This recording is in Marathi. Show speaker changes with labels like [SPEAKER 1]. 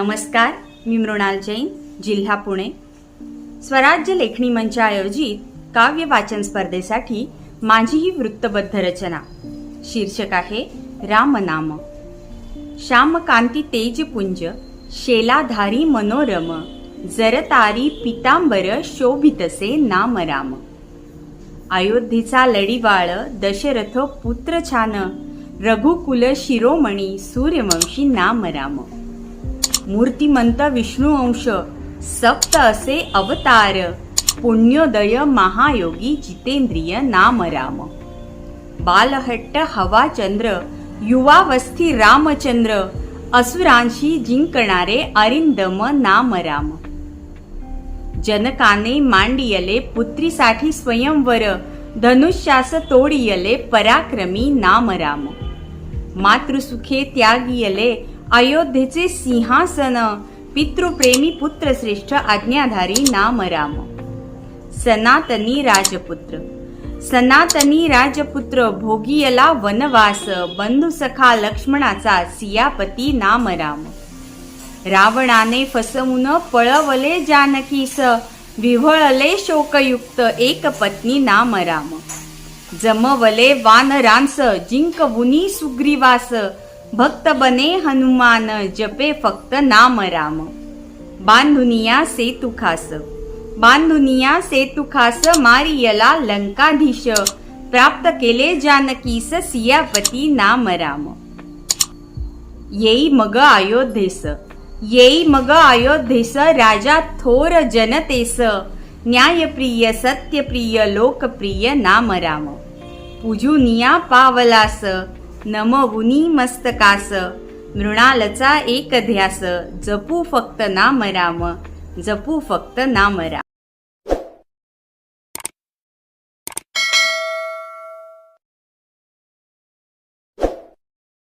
[SPEAKER 1] नमस्कार मी मृणाल जैन जिल्हा पुणे. स्वराज्य लेखणी मंच आयोजित काव्य वाचन स्पर्धेसाठी माझी ही वृत्तबद्ध रचना. शीर्षक आहे रामनाम. श्यामकांती तेजपुंज शेलाधारी मनोरम जरतारी पितांबर शोभितसे नाम राम अयोध्येचा लढीवाळ दशरथ पुत्र छान रघुकुल शिरोमणी सूर्यवंशी नाम राम मूर्तिमंत विष्णू अंश सप्त असे अवतार पुण्योदय महायोगी जितेंद्रिय नाम राम बालहट्ट हवाचंद्र युवावस्थी रामचंद्र असुरांशी जिंकणारे अरिंदम नाम राम जनकाने मांडियले पुत्रीसाठी स्वयंवर धनुष्यास तोडियले पराक्रमी नाम राम मातृसुखे त्यागियले अयोध्येचे सिंहासन पितृप्रेमी पुत्रश्रेष्ठ आज्ञाधारी नाम राम सनातनी राजपुत्र. सनातनी राजपुत्र भोगियला वनवास बंधुसखा लक्ष्मणाचा सियापती नाम राम रावणाने फसवून पळवले जानकीस विव्हळले शोकयुक्त एक पत्नी नाम राम जमवले वानरांस जिंकवुनी सुग्रीवास भक्त बने हनुमान जपे फक्त नाम राम. बांधुनिया सेतु खास. बांधुनिया सेतु खास मारियला लंकाधीश. प्राप्त केले जानकीस सियापती नाम राम. येई मग अयोध्येस. येई मग अयोध्येस राजा थोर जनतेस. न्यायप्रिय सत्यप्रिय लोकप्रिय नाम राम. पूजुनिया पावलास. नमवुनी मस्तकास. मृणालचा एक ध्यास. जपू फक्त ना मराम जपू फक्त ना मरा